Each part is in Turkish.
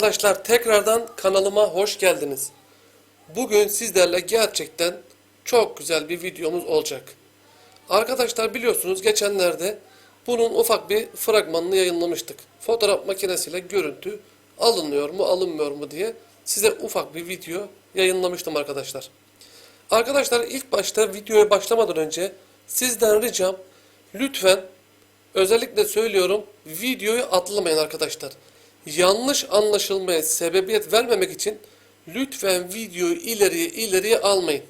Arkadaşlar tekrardan kanalıma hoş geldiniz. Bugün sizlerle gerçekten çok güzel bir videomuz olacak. Arkadaşlar biliyorsunuz geçenlerde bunun ufak bir fragmanını yayınlamıştık. Fotoğraf makinesiyle görüntü alınıyor mu alınmıyor mu diye size ufak bir video yayınlamıştım arkadaşlar. Arkadaşlar ilk başta videoya başlamadan önce sizden ricam lütfen özellikle söylüyorum videoyu atlamayın arkadaşlar. Yanlış anlaşılmaya sebebiyet vermemek için lütfen videoyu ileriye ileriye almayın.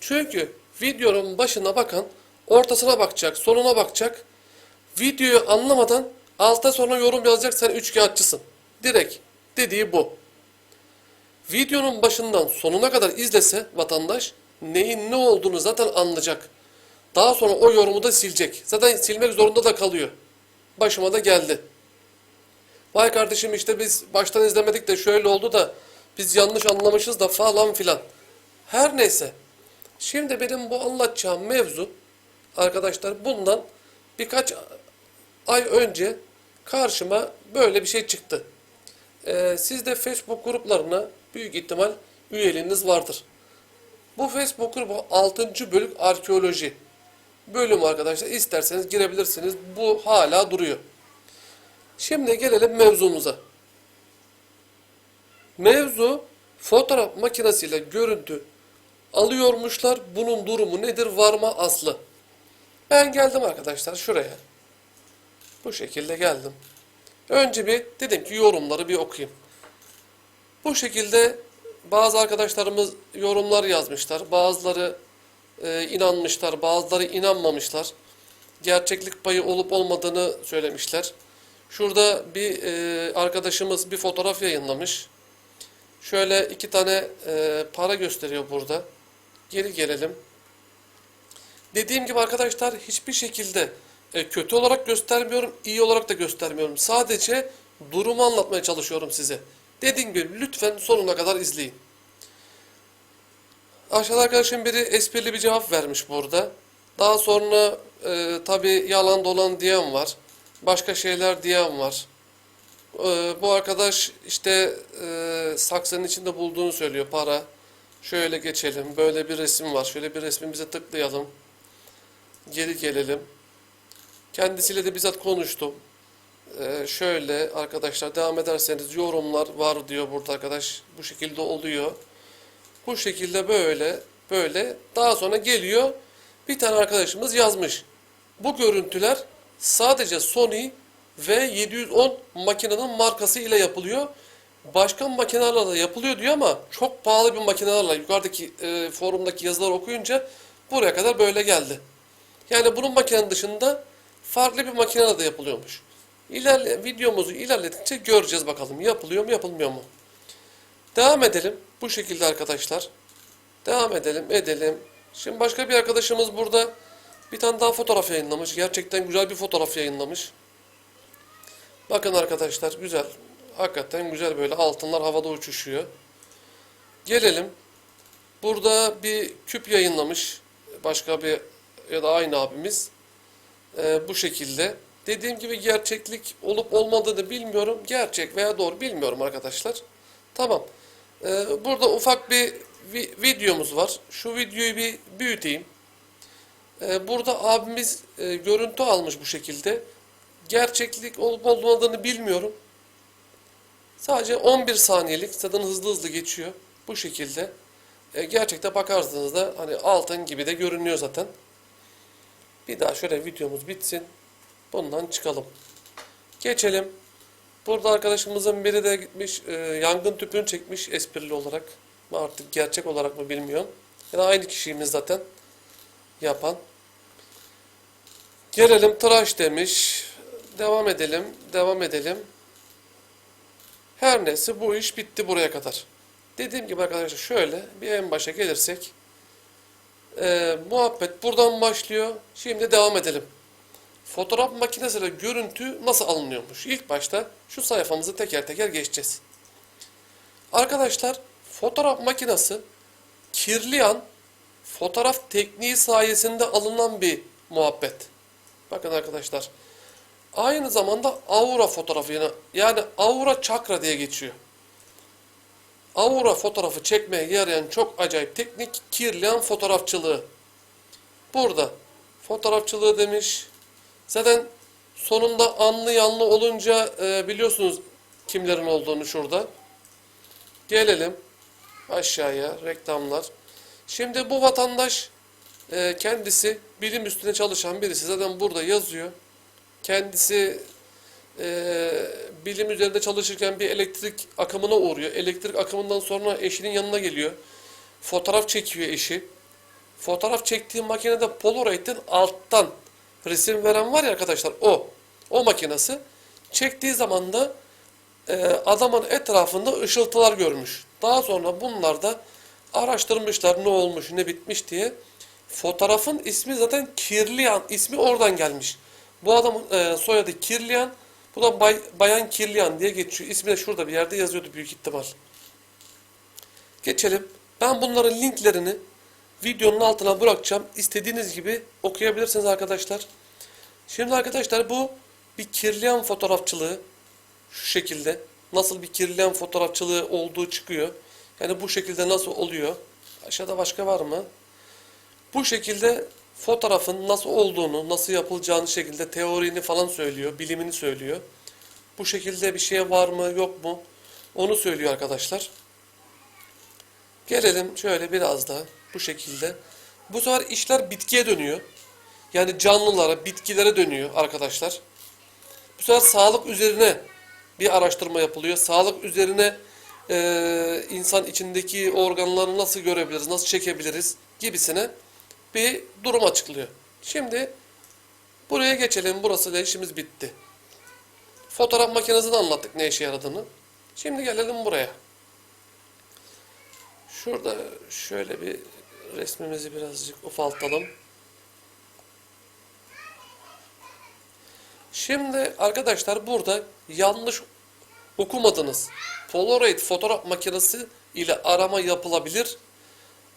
Çünkü videonun başına bakan ortasına bakacak, sonuna bakacak. Videoyu anlamadan alta sonra yorum yazacak sen üçkağıtçısın. Direkt dediği bu. Videonun başından sonuna kadar izlese vatandaş neyin ne olduğunu zaten anlayacak. Daha sonra o yorumu da silecek. Zaten silmek zorunda da kalıyor. Başıma da geldi. Vay kardeşim işte biz baştan izlemedik de şöyle oldu da biz yanlış anlamışız da falan filan. Her neyse. Şimdi benim bu anlatacağım mevzu arkadaşlar bundan birkaç ay önce karşıma böyle bir şey çıktı. Ee, sizde Facebook gruplarına büyük ihtimal üyeliğiniz vardır. Bu Facebook grubu 6. bölük arkeoloji bölüm arkadaşlar. İsterseniz girebilirsiniz. Bu hala duruyor. Şimdi gelelim mevzumuza. Mevzu fotoğraf makinesiyle görüntü alıyormuşlar. Bunun durumu nedir? Var mı aslı? Ben geldim arkadaşlar şuraya. Bu şekilde geldim. Önce bir dedim ki yorumları bir okuyayım. Bu şekilde bazı arkadaşlarımız yorumlar yazmışlar. Bazıları e, inanmışlar, bazıları inanmamışlar. Gerçeklik payı olup olmadığını söylemişler. Şurada bir e, arkadaşımız bir fotoğraf yayınlamış. Şöyle iki tane e, para gösteriyor burada. Geri gelelim. Dediğim gibi arkadaşlar hiçbir şekilde e, kötü olarak göstermiyorum, iyi olarak da göstermiyorum. Sadece durumu anlatmaya çalışıyorum size. Dediğim gibi lütfen sonuna kadar izleyin. Aşağıda arkadaşım biri esprili bir cevap vermiş burada. Daha sonra e, tabi yalan dolan diyen var. Başka şeyler diyen var. E, bu arkadaş işte e, saksının içinde bulduğunu söylüyor para. Şöyle geçelim. Böyle bir resim var. Şöyle bir resmimize tıklayalım. Geri gelelim. Kendisiyle de bizzat konuştum. Ee, şöyle arkadaşlar devam ederseniz yorumlar var diyor burada arkadaş. Bu şekilde oluyor. Bu şekilde böyle böyle daha sonra geliyor bir tane arkadaşımız yazmış. Bu görüntüler sadece Sony V710 makinenin markası ile yapılıyor. Başka makinelerle yapılıyor diyor ama çok pahalı bir makinelerle yukarıdaki e, forumdaki yazıları okuyunca buraya kadar böyle geldi. Yani bunun makinenin dışında farklı bir makineyle de yapılıyormuş. İlerle, videomuzu ilerledikçe göreceğiz bakalım yapılıyor mu yapılmıyor mu. Devam edelim. Bu şekilde arkadaşlar. Devam edelim edelim. Şimdi başka bir arkadaşımız burada bir tane daha fotoğraf yayınlamış. Gerçekten güzel bir fotoğraf yayınlamış. Bakın arkadaşlar güzel. Hakikaten güzel böyle altınlar havada uçuşuyor. Gelelim. Burada bir küp yayınlamış. Başka bir ya da aynı abimiz. Ee, bu şekilde. Dediğim gibi gerçeklik olup olmadığını bilmiyorum. Gerçek veya doğru bilmiyorum arkadaşlar. Tamam. Ee, burada ufak bir vi- videomuz var. Şu videoyu bir büyüteyim. Ee, burada abimiz e, görüntü almış bu şekilde. Gerçeklik olup olmadığını bilmiyorum. Sadece 11 saniyelik zaten hızlı hızlı geçiyor. Bu şekilde. E, gerçekte bakarsınızda hani altın gibi de görünüyor zaten. Bir daha şöyle videomuz bitsin. Bundan çıkalım. Geçelim. Burada arkadaşımızın biri de gitmiş e, yangın tüpünü çekmiş esprili olarak. Artık gerçek olarak mı bilmiyorum. Ya da aynı kişiyimiz zaten yapan. Gelelim tıraş demiş. Devam edelim. Devam edelim. Her neyse bu iş bitti buraya kadar. Dediğim gibi arkadaşlar şöyle bir en başa gelirsek. e, muhabbet buradan başlıyor. Şimdi devam edelim. Fotoğraf makinesiyle görüntü nasıl alınıyormuş? İlk başta şu sayfamızı teker teker geçeceğiz. Arkadaşlar fotoğraf makinesi kirli an fotoğraf tekniği sayesinde alınan bir muhabbet. Bakın arkadaşlar. Aynı zamanda aura fotoğrafı yani, yani aura çakra diye geçiyor. Aura fotoğrafı çekmeye yarayan çok acayip teknik kirlian fotoğrafçılığı. Burada fotoğrafçılığı demiş. Zaten sonunda anlı yanlı olunca e, biliyorsunuz kimlerin olduğunu şurada. Gelelim aşağıya reklamlar. Şimdi bu vatandaş e, kendisi bilim üstüne çalışan birisi. Zaten burada yazıyor. Kendisi e, bilim üzerinde çalışırken bir elektrik akımına uğruyor. Elektrik akımından sonra eşinin yanına geliyor. Fotoğraf çekiyor eşi. Fotoğraf çektiği makinede Polaroid'in alttan resim veren var ya arkadaşlar o. O makinesi. Çektiği zaman da e, adamın etrafında ışıltılar görmüş. Daha sonra bunlar da araştırmışlar ne olmuş ne bitmiş diye. Fotoğrafın ismi zaten Kirliyan. ismi oradan gelmiş. Bu adamın e, soyadı Kirliyan. Bu da Bay, Bayan Kirliyan diye geçiyor. İsmi de şurada bir yerde yazıyordu büyük ihtimal. Geçelim. Ben bunların linklerini videonun altına bırakacağım. İstediğiniz gibi okuyabilirsiniz arkadaşlar. Şimdi arkadaşlar bu bir kirliyan fotoğrafçılığı. Şu şekilde. Nasıl bir kirliyan fotoğrafçılığı olduğu çıkıyor. Yani bu şekilde nasıl oluyor? Aşağıda başka var mı? Bu şekilde fotoğrafın nasıl olduğunu, nasıl yapılacağını şekilde teorini falan söylüyor, bilimini söylüyor. Bu şekilde bir şey var mı, yok mu? Onu söylüyor arkadaşlar. Gelelim şöyle biraz daha bu şekilde. Bu sefer işler bitkiye dönüyor. Yani canlılara, bitkilere dönüyor arkadaşlar. Bu sefer sağlık üzerine bir araştırma yapılıyor. Sağlık üzerine e, insan içindeki organları nasıl görebiliriz, nasıl çekebiliriz gibisine bir durum açıklıyor. Şimdi buraya geçelim. Burası da işimiz bitti. Fotoğraf makinesini anlattık ne işe yaradığını. Şimdi gelelim buraya. Şurada şöyle bir resmimizi birazcık ufaltalım. Şimdi arkadaşlar burada yanlış okumadınız. Polaroid fotoğraf makinesi ile arama yapılabilir.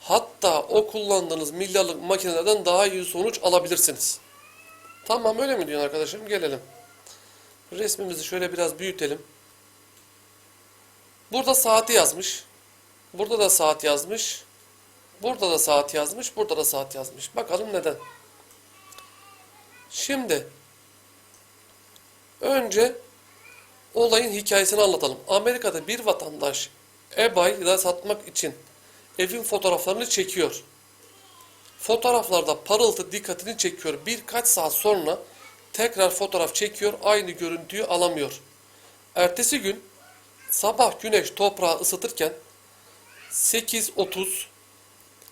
Hatta o kullandığınız milyarlık makinelerden daha iyi sonuç alabilirsiniz. Tamam öyle mi diyorsun arkadaşım? Gelelim. Resmimizi şöyle biraz büyütelim. Burada saati yazmış. Burada da saat yazmış. Burada da saat yazmış. Burada da saat yazmış. Bakalım neden. Şimdi önce olayın hikayesini anlatalım. Amerika'da bir vatandaş eBay'da satmak için evin fotoğraflarını çekiyor. Fotoğraflarda parıltı dikkatini çekiyor. Birkaç saat sonra tekrar fotoğraf çekiyor. Aynı görüntüyü alamıyor. Ertesi gün sabah güneş toprağı ısıtırken 8.30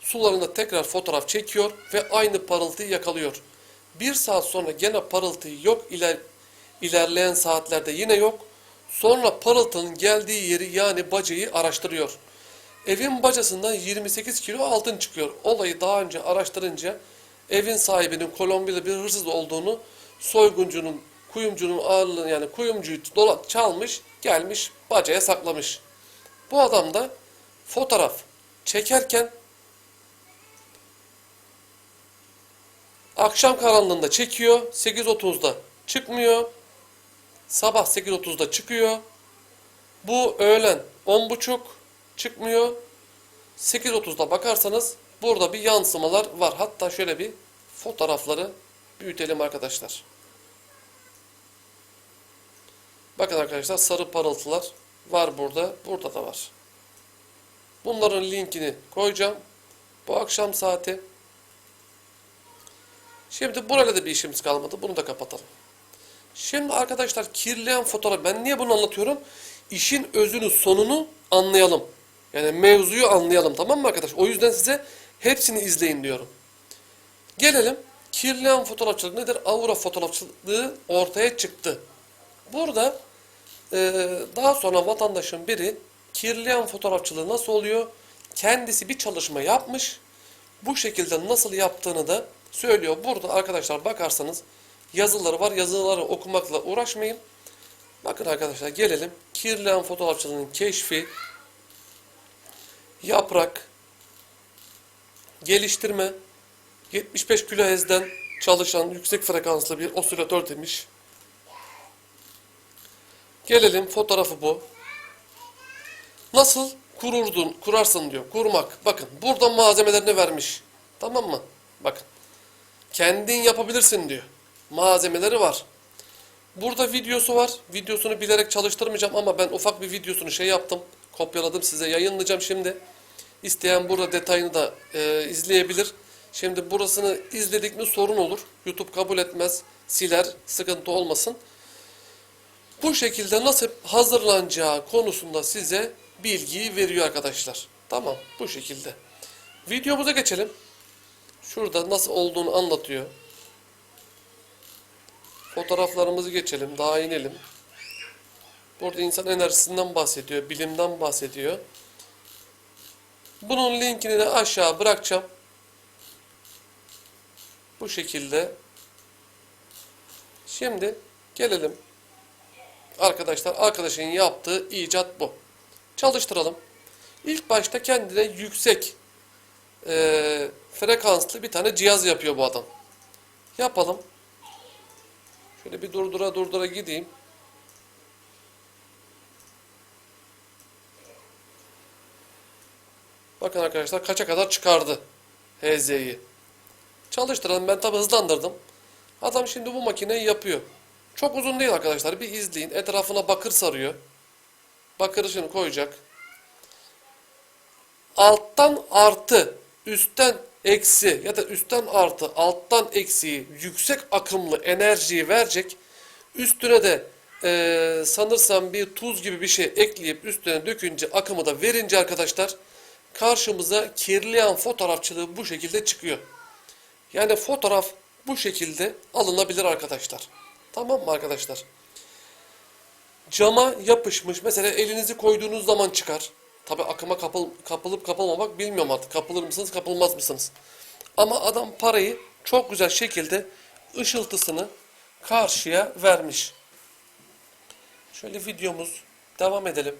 sularında tekrar fotoğraf çekiyor ve aynı parıltıyı yakalıyor. Bir saat sonra gene parıltıyı yok iler, ilerleyen saatlerde yine yok. Sonra parıltının geldiği yeri yani bacayı araştırıyor. Evin bacasından 28 kilo altın çıkıyor. Olayı daha önce araştırınca evin sahibinin Kolombiyalı bir hırsız olduğunu soyguncunun, kuyumcunun ağırlığını yani kuyumcuyu dola, çalmış, gelmiş bacaya saklamış. Bu adam da fotoğraf çekerken akşam karanlığında çekiyor. 8.30'da çıkmıyor. Sabah 8.30'da çıkıyor. Bu öğlen 10.30 çıkmıyor. 8.30'da bakarsanız burada bir yansımalar var. Hatta şöyle bir fotoğrafları büyütelim arkadaşlar. Bakın arkadaşlar sarı parıltılar var burada. Burada da var. Bunların linkini koyacağım. Bu akşam saati. Şimdi burayla da bir işimiz kalmadı. Bunu da kapatalım. Şimdi arkadaşlar kirleyen fotoğraf. Ben niye bunu anlatıyorum? İşin özünü, sonunu anlayalım. Yani mevzuyu anlayalım tamam mı arkadaş? O yüzden size hepsini izleyin diyorum. Gelelim. Kirleyen fotoğrafçılık nedir? Aura fotoğrafçılığı ortaya çıktı. Burada e, daha sonra vatandaşın biri kirleyen fotoğrafçılığı nasıl oluyor? Kendisi bir çalışma yapmış. Bu şekilde nasıl yaptığını da söylüyor. Burada arkadaşlar bakarsanız yazıları var. Yazıları okumakla uğraşmayın. Bakın arkadaşlar gelelim. Kirleyen fotoğrafçılığının keşfi, yaprak, geliştirme, 75 kHz'den çalışan yüksek frekanslı bir osilatör demiş. Gelelim fotoğrafı bu. Nasıl kururdun, kurarsın diyor. Kurmak. Bakın burada malzemelerini vermiş. Tamam mı? Bakın. Kendin yapabilirsin diyor. Malzemeleri var. Burada videosu var. Videosunu bilerek çalıştırmayacağım ama ben ufak bir videosunu şey yaptım. Kopyaladım size yayınlayacağım şimdi. İsteyen burada detayını da e, izleyebilir. Şimdi burasını izledik mi sorun olur. YouTube kabul etmez, siler, sıkıntı olmasın. Bu şekilde nasıl hazırlanacağı konusunda size bilgiyi veriyor arkadaşlar. Tamam bu şekilde. Videomuza geçelim. Şurada nasıl olduğunu anlatıyor. Fotoğraflarımızı geçelim, daha inelim. Burada insan enerjisinden bahsediyor, bilimden bahsediyor. Bunun linkini de aşağı bırakacağım. Bu şekilde. Şimdi gelelim. Arkadaşlar arkadaşın yaptığı icat bu. Çalıştıralım. İlk başta kendine yüksek eee, frekanslı bir tane cihaz yapıyor bu adam. Yapalım. Şöyle bir durdura durdura gideyim. Bakın arkadaşlar kaça kadar çıkardı HZ'yi. Çalıştıralım ben tabi hızlandırdım. Adam şimdi bu makineyi yapıyor. Çok uzun değil arkadaşlar bir izleyin. Etrafına bakır sarıyor. Bakırı şimdi koyacak. Alttan artı, üstten eksi ya da üstten artı, alttan eksiyi yüksek akımlı enerjiyi verecek. Üstüne de eee, sanırsam bir tuz gibi bir şey ekleyip üstüne dökünce akımı da verince arkadaşlar karşımıza kirliyan fotoğrafçılığı bu şekilde çıkıyor. Yani fotoğraf bu şekilde alınabilir arkadaşlar. Tamam mı arkadaşlar? Cama yapışmış. Mesela elinizi koyduğunuz zaman çıkar. Tabi akıma kapıl, kapılıp kapılmamak bilmiyorum artık. Kapılır mısınız kapılmaz mısınız? Ama adam parayı çok güzel şekilde ışıltısını karşıya vermiş. Şöyle videomuz devam edelim.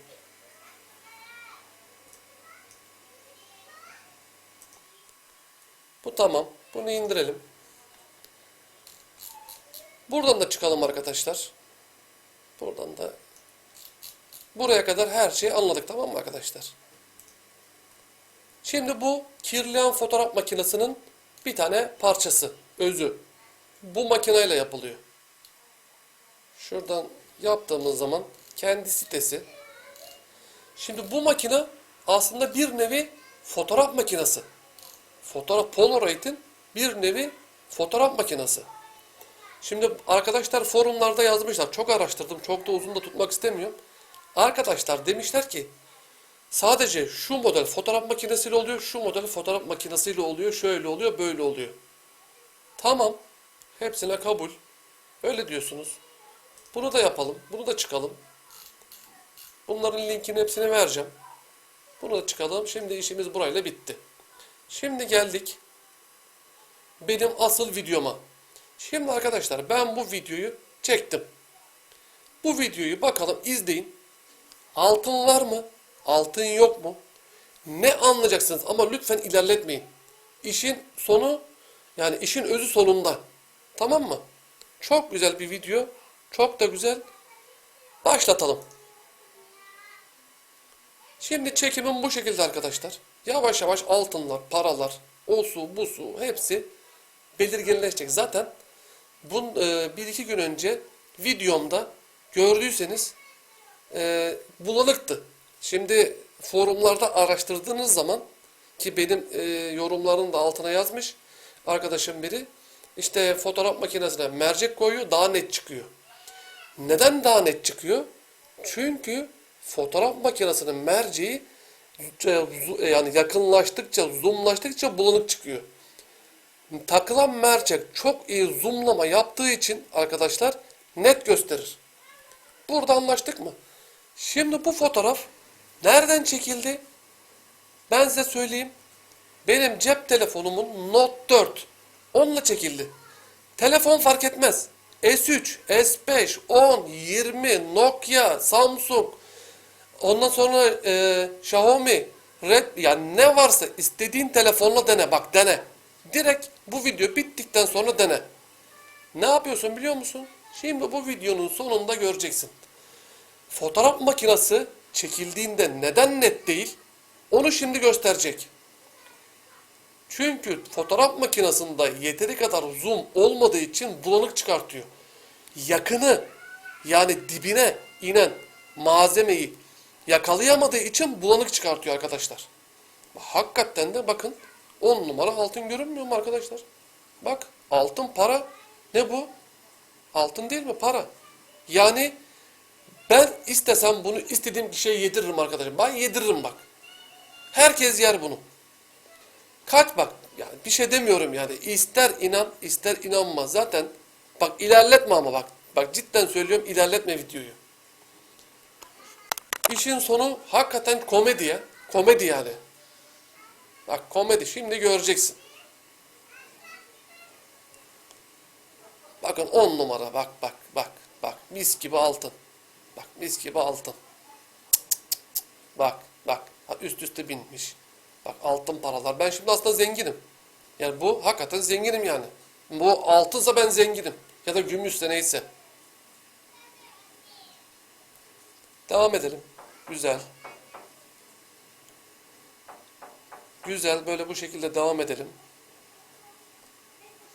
Bu tamam. Bunu indirelim. Buradan da çıkalım arkadaşlar. Buradan da buraya kadar her şeyi anladık tamam mı arkadaşlar? Şimdi bu kirleyen fotoğraf makinesinin bir tane parçası, özü. Bu makineyle yapılıyor. Şuradan yaptığımız zaman kendi sitesi. Şimdi bu makine aslında bir nevi fotoğraf makinesi. Fotoğraf Polaroid'in bir nevi fotoğraf makinesi. Şimdi arkadaşlar forumlarda yazmışlar. Çok araştırdım. Çok da uzun da tutmak istemiyorum. Arkadaşlar demişler ki sadece şu model fotoğraf makinesiyle oluyor, şu model fotoğraf makinesiyle oluyor, şöyle oluyor, böyle oluyor. Tamam. Hepsine kabul. Öyle diyorsunuz. Bunu da yapalım. Bunu da çıkalım. Bunların linkini hepsini vereceğim. Bunu da çıkalım. Şimdi işimiz burayla bitti. Şimdi geldik benim asıl videoma. Şimdi arkadaşlar ben bu videoyu çektim. Bu videoyu bakalım izleyin. Altın var mı? Altın yok mu? Ne anlayacaksınız ama lütfen ilerletmeyin. İşin sonu yani işin özü sonunda. Tamam mı? Çok güzel bir video. Çok da güzel. Başlatalım. Şimdi çekimim bu şekilde arkadaşlar. Yavaş yavaş altınlar, paralar, o su, bu su hepsi belirginleşecek. Zaten bun, e, bir iki gün önce videomda gördüyseniz e, bulanıktı. Şimdi forumlarda araştırdığınız zaman ki benim e, yorumların da altına yazmış arkadaşım biri işte fotoğraf makinesine mercek koyuyor daha net çıkıyor. Neden daha net çıkıyor? Çünkü fotoğraf makinesinin merceği yani yakınlaştıkça, zoomlaştıkça bulanık çıkıyor. Takılan mercek çok iyi zoomlama yaptığı için arkadaşlar net gösterir. Burada anlaştık mı? Şimdi bu fotoğraf nereden çekildi? Ben size söyleyeyim. Benim cep telefonumun Note 4 onunla çekildi. Telefon fark etmez. S3, S5, 10, 20, Nokia, Samsung, ondan sonra e, Xiaomi, Red yani ne varsa istediğin telefonla dene bak dene. Direkt bu video bittikten sonra dene. Ne yapıyorsun biliyor musun? Şimdi bu videonun sonunda göreceksin. Fotoğraf makinesi çekildiğinde neden net değil? Onu şimdi gösterecek. Çünkü fotoğraf makinesinde yeteri kadar zoom olmadığı için bulanık çıkartıyor. Yakını yani dibine inen malzemeyi yakalayamadığı için bulanık çıkartıyor arkadaşlar. Hakikaten de bakın 10 numara altın görünmüyor mu arkadaşlar? Bak altın para. Ne bu? Altın değil mi? Para. Yani ben istesem bunu istediğim kişiye yediririm arkadaşlar. Ben yediririm bak. Herkes yer bunu. Kaç bak yani bir şey demiyorum yani ister inan ister inanma zaten bak ilerletme ama bak bak cidden söylüyorum ilerletme videoyu. İşin sonu hakikaten komedi ya. Komedi yani. Bak komedi şimdi göreceksin. Bakın 10 numara bak bak bak bak mis gibi altın. Bak mis gibi altın. Bak bak üst üste binmiş. Bak altın paralar. Ben şimdi aslında zenginim. Yani bu hakikaten zenginim yani. Bu altınsa ben zenginim. Ya da gümüşse neyse. Devam edelim. Güzel. Güzel böyle bu şekilde devam edelim.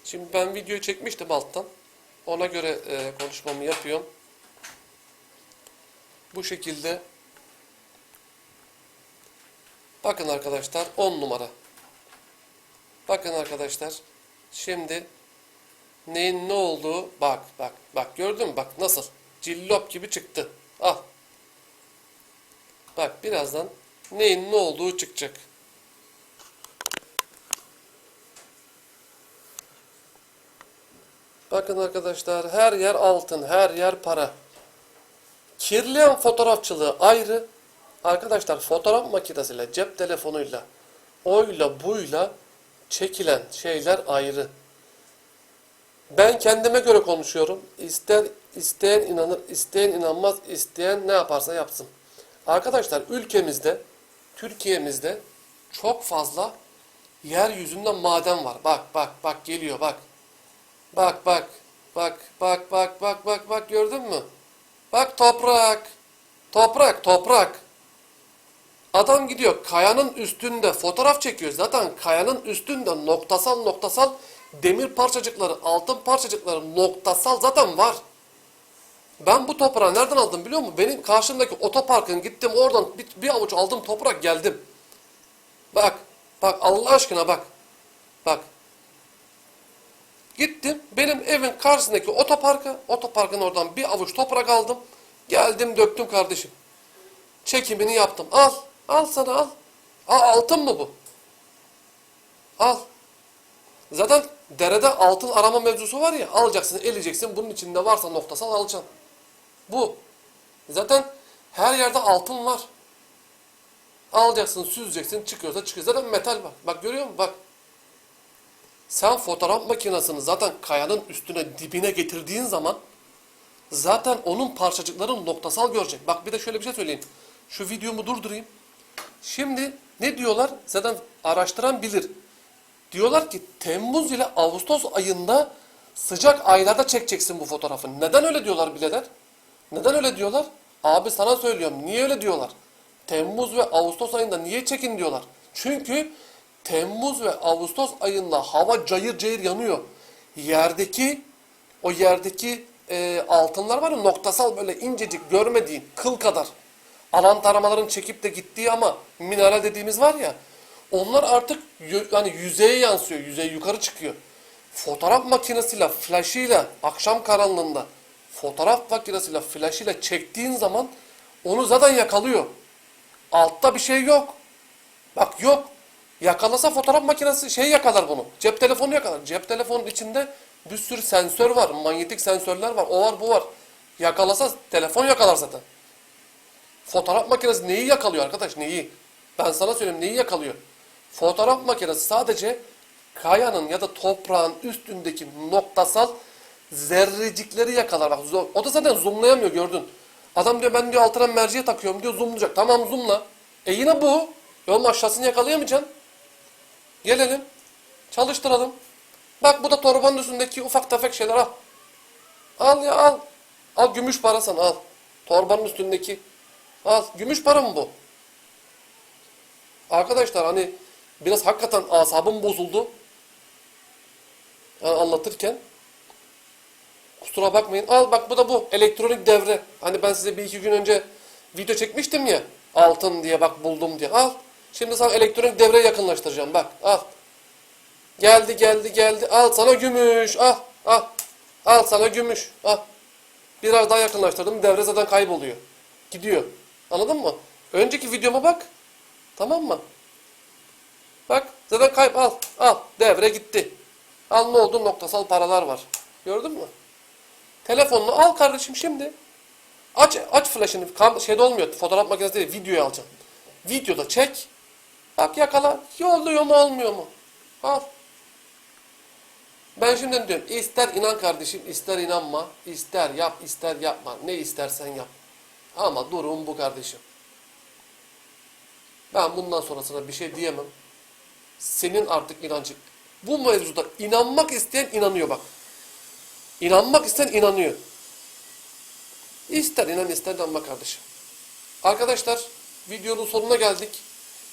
Şimdi ben videoyu çekmiştim alttan. Ona göre e, konuşmamı yapıyorum. Bu şekilde. Bakın arkadaşlar 10 numara. Bakın arkadaşlar. Şimdi neyin ne olduğu bak bak bak gördün mü bak nasıl cillop gibi çıktı. Al. Bak birazdan neyin ne olduğu çıkacak. Bakın arkadaşlar her yer altın, her yer para. Kirleyen fotoğrafçılığı ayrı. Arkadaşlar fotoğraf makinesiyle, cep telefonuyla, oyla buyla çekilen şeyler ayrı. Ben kendime göre konuşuyorum. İster isteyen inanır, isteyen inanmaz, isteyen ne yaparsa yapsın. Arkadaşlar ülkemizde, Türkiye'mizde çok fazla yeryüzünden maden var. Bak bak bak geliyor bak. Bak bak. Bak bak bak bak bak bak gördün mü? Bak toprak. Toprak toprak. Adam gidiyor kayanın üstünde fotoğraf çekiyor. Zaten kayanın üstünde noktasal noktasal demir parçacıkları, altın parçacıkları noktasal zaten var. Ben bu toprağı nereden aldım biliyor musun? Benim karşımdaki otoparkın gittim oradan bir, bir avuç aldım toprak geldim. Bak, bak Allah aşkına bak. Bak. Gittim benim evin karşısındaki otoparka, otoparkın oradan bir avuç toprak aldım. Geldim döktüm kardeşim. Çekimini yaptım. Al, al sana al. Aa, altın mı bu? Al. Zaten derede altın arama mevzusu var ya, alacaksın, eleyeceksin. Bunun içinde varsa noktasal alacaksın. Bu. Zaten her yerde altın var. Alacaksın, süzeceksin, çıkıyorsa çıkıyor. Zaten metal bak. Bak görüyor musun? Bak. Sen fotoğraf makinesini zaten kayanın üstüne dibine getirdiğin zaman zaten onun parçacıklarını noktasal görecek. Bak bir de şöyle bir şey söyleyeyim. Şu videomu durdurayım. Şimdi ne diyorlar? Zaten araştıran bilir. Diyorlar ki Temmuz ile Ağustos ayında sıcak aylarda çekeceksin bu fotoğrafı. Neden öyle diyorlar bileler? Neden öyle diyorlar? Abi sana söylüyorum. Niye öyle diyorlar? Temmuz ve Ağustos ayında niye çekin diyorlar? Çünkü Temmuz ve Ağustos ayında hava cayır cayır yanıyor. Yerdeki o yerdeki e, altınlar var ya noktasal böyle incecik görmediğin kıl kadar. Alan taramaların çekip de gittiği ama mineral dediğimiz var ya onlar artık yani yüzeye yansıyor. Yüzey yukarı çıkıyor. Fotoğraf makinesiyle, flaşıyla akşam karanlığında fotoğraf makinesiyle, flaşıyla çektiğin zaman onu zaten yakalıyor. Altta bir şey yok. Bak yok. Yakalasa fotoğraf makinesi şey yakalar bunu. Cep telefonu yakalar. Cep telefonun içinde bir sürü sensör var. Manyetik sensörler var. O var bu var. Yakalasa telefon yakalar zaten. Fotoğraf makinesi neyi yakalıyor arkadaş? Neyi? Ben sana söyleyeyim neyi yakalıyor? Fotoğraf makinesi sadece kayanın ya da toprağın üstündeki noktasal zerrecikleri yakalar. Bak o da zaten zoomlayamıyor gördün. Adam diyor ben diyor altına merceğe takıyorum diyor zoomlayacak. Tamam zoomla. E yine bu. Yolun aşağısını yakalayamayacaksın. Gelelim. Çalıştıralım. Bak bu da torbanın üstündeki ufak tefek şeyler al. Al ya al. Al gümüş parasan al. Torbanın üstündeki. Al. Gümüş para mı bu? Arkadaşlar hani biraz hakikaten asabım bozuldu. Yani anlatırken. Kusura bakmayın. Al bak bu da bu. Elektronik devre. Hani ben size bir iki gün önce video çekmiştim ya. Altın diye bak buldum diye. Al. Şimdi sana elektronik devre yakınlaştıracağım. Bak al. Geldi geldi geldi. Al sana gümüş. Al. Al. Al sana gümüş. Al. Biraz daha yakınlaştırdım. Devre zaten kayboluyor. Gidiyor. Anladın mı? Önceki videoma bak. Tamam mı? Bak zaten kayıp al. Al. Devre gitti. Al ne oldu? Noktasal paralar var. Gördün mü? Telefonunu al kardeşim şimdi. Aç aç flaşını. Kam şeyde olmuyor. Fotoğraf makinesi değil. Videoyu alacaksın. Videoda çek. Bak yakala. Yolluyor mu olmuyor mu? Al. Ben şimdi diyorum. ister inan kardeşim, ister inanma, ister yap, ister yapma. Ne istersen yap. Ama durum bu kardeşim. Ben bundan sonrasına bir şey diyemem. Senin artık inancın. Bu mevzuda inanmak isteyen inanıyor bak. İnanmak isteyen inanıyor. İster inan ister inanma kardeşim. Arkadaşlar videonun sonuna geldik.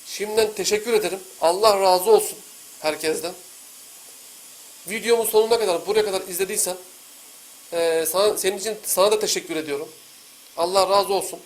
Şimdiden teşekkür ederim. Allah razı olsun herkesten. Videomun sonuna kadar buraya kadar izlediysen eee, sana, senin için sana da teşekkür ediyorum. Allah razı olsun.